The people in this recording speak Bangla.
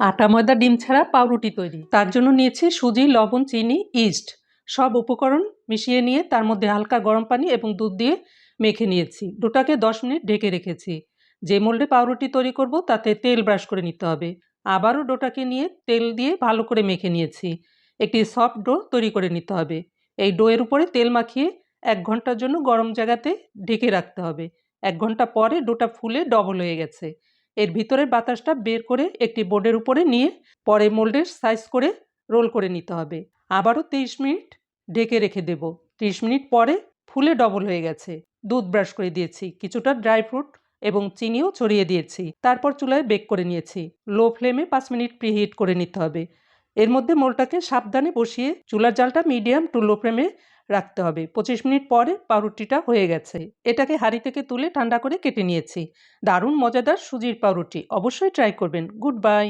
আটা, ময়দা, ডিম ছাড়া পাউরুটি তৈরি। তার জন্য নিয়েছি সুজি, লবণ, চিনি, ইস্ট। সব উপকরণ মিশিয়ে নিয়ে তার মধ্যে হালকা গরম পানি এবং দুধ দিয়ে মেখে নিয়েছি। ডোটাকে দশ মিনিট ঢেকে রেখেছি। যে মোল্ডে পাউরুটি তৈরি করব তাতে তেল ব্রাশ করে নিতে হবে। আবারও ডোটাকে নিয়ে তেল দিয়ে ভালো করে মেখে নিয়েছি। একটি সফট ডো তৈরি করে নিতে হবে। এই ডোয়ের উপরে তেল মাখিয়ে এক ঘণ্টার জন্য গরম জায়গাতে ঢেকে রাখতে হবে। এক ঘণ্টা পরে ডোটা ফুলে ডবল হয়ে গেছে। এর ভিতরের বাতাসটা বের করে একটি বোর্ডের উপরে নিয়ে পরে মোল্ডের সাইজ করে রোল করে নিতে হবে। আবারও তেইশ মিনিট ঢেকে রেখে দেব। ত্রিশ মিনিট পরে ফুলে ডবল হয়ে গেছে। দুধ ব্রাশ করে দিয়েছি, কিছুটা ড্রাই ফ্রুট এবং চিনিও ছড়িয়ে দিয়েছি। তারপর চুলায় বেক করে নিয়েছি। লো ফ্লেমে পাঁচ মিনিট প্রিহিট করে নিতে হবে। এর মধ্যে মোলটাকে সাবধানে বসিয়ে চুলার জালটা মিডিয়াম টু লো ফ্লেমে রাখতে হবে। পঁচিশ মিনিট পরে পাউরুটিটা হয়ে গেছে। এটাকে হাঁড়ি থেকে তুলে ঠান্ডা করে কেটে নিয়েছি। দারুণ মজাদার সুজির পাউরুটি। অবশ্যই ট্রাই করবেন। Good bye